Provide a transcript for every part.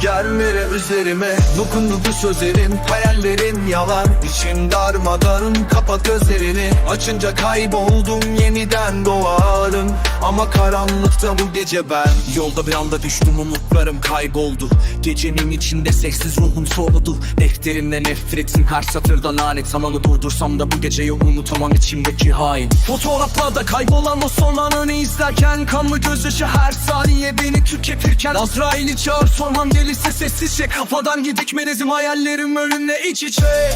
Gelmere üzerime Dokundu bu sözlerin Hayallerin yalan. İçim darmadan Kapat gözlerini. Açınca kayboldum Yeniden doğarım. Ama karanlıkta bu gece ben Yolda bir anda düştüm umutlarım kayboldu. Gecenin içinde sessiz ruhum soğudu. Defterimde nefretin her satırda lanet. Zamanı durdursam da bu geceyi unutamam içimdeki hain Fotoğraflarda kaybolan o son anını izlerken Kanlı gözyaşı her saniye beni tüketirken Azrail'i çağır sormam gelirse sessizce Kafadan gidik melezim hayallerim ölümle iç içe.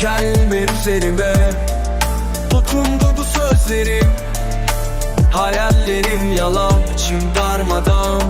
Gelme üzerime. Dokundu bu sözlerim. Hayallerim yalan içim darmadan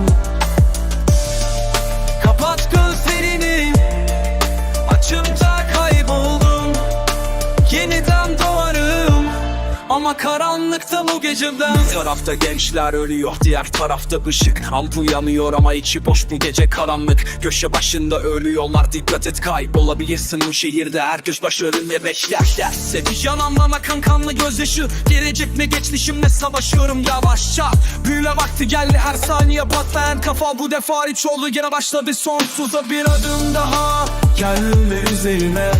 ama karanlıkta bu gece Bir tarafta gençler ölüyor Diğer tarafta ışık. Ampul yanıyor ama içi boş bu gece karanlık. Köşe başında ölüyorlar Dikkat et kaybolabilirsin bu şehirde. Herkes başarılı bekler. Derse Bir yanamdan akan kanlı gözyaşı. Gelecek mi geçmişimle savaşıyorum yavaşça. Büyüle vakti geldi her saniye patlayan kafa. Bu defa hiç oldu gene başladı sonsuza bir adım daha. Gelme üzerime.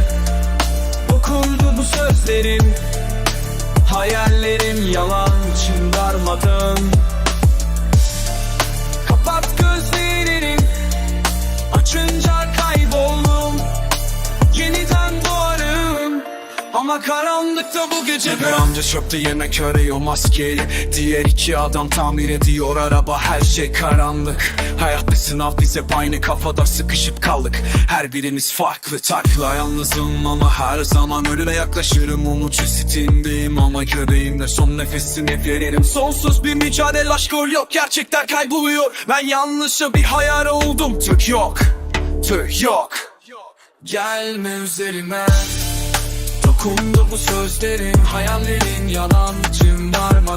Okundu bu sözlerin Hayallerim yalan içim darmadın karanlıkta bu gece Bir amca çöpte yemek arıyor maskeli Diğer iki adam tamir ediyor araba Her şey karanlık. Hayat bir sınav biz hep aynı kafada sıkışıp kaldık. Her birimiz farklı takla Yalnızım ama her zaman ölüme yaklaşırım. Umut çeşitindeyim ama yüreğimde son nefesini veririm. Sonsuz bir mücadele aşk yok Gerçekler kayboluyor. Ben yanlışa bir hayal oldum Türk yok Türk yok. Gelme üzerime Dokundu bu sözlerin Hayallerin yalan içim darmadan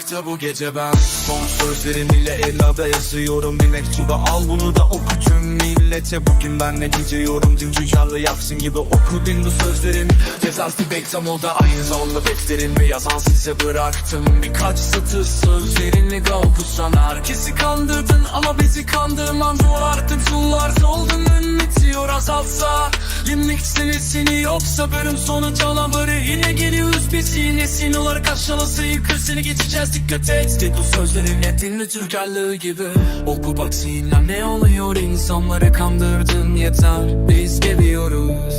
karanlıkta bu gece ben Son sözlerim ile ellada yazıyorum Bir mektuba. Al bunu da oku tüm millete. Bugün ben ne diyeceğim Dün rüyalı yapsın gibi oku din bu sözlerim Cezası bektam o da aynı zamanda beklerim. Ve yazan size bıraktım. Birkaç satır sözlerinle gavkusan Herkesi kandırdın ama bizi kandırman zor. Artık yıllar soldun ün bitiyor azalsa Limlik senesini yoksa bölüm sonu canavarı. Yine geliyoruz biz yine sin olarak aşağısı yıkır seni geçeceğiz dikkat et. De bu sözlerimle dinle Türkerlığı gibi. Oku bak sinirlen ne oluyor? İnsanları kandırdın yeter. Biz geliyoruz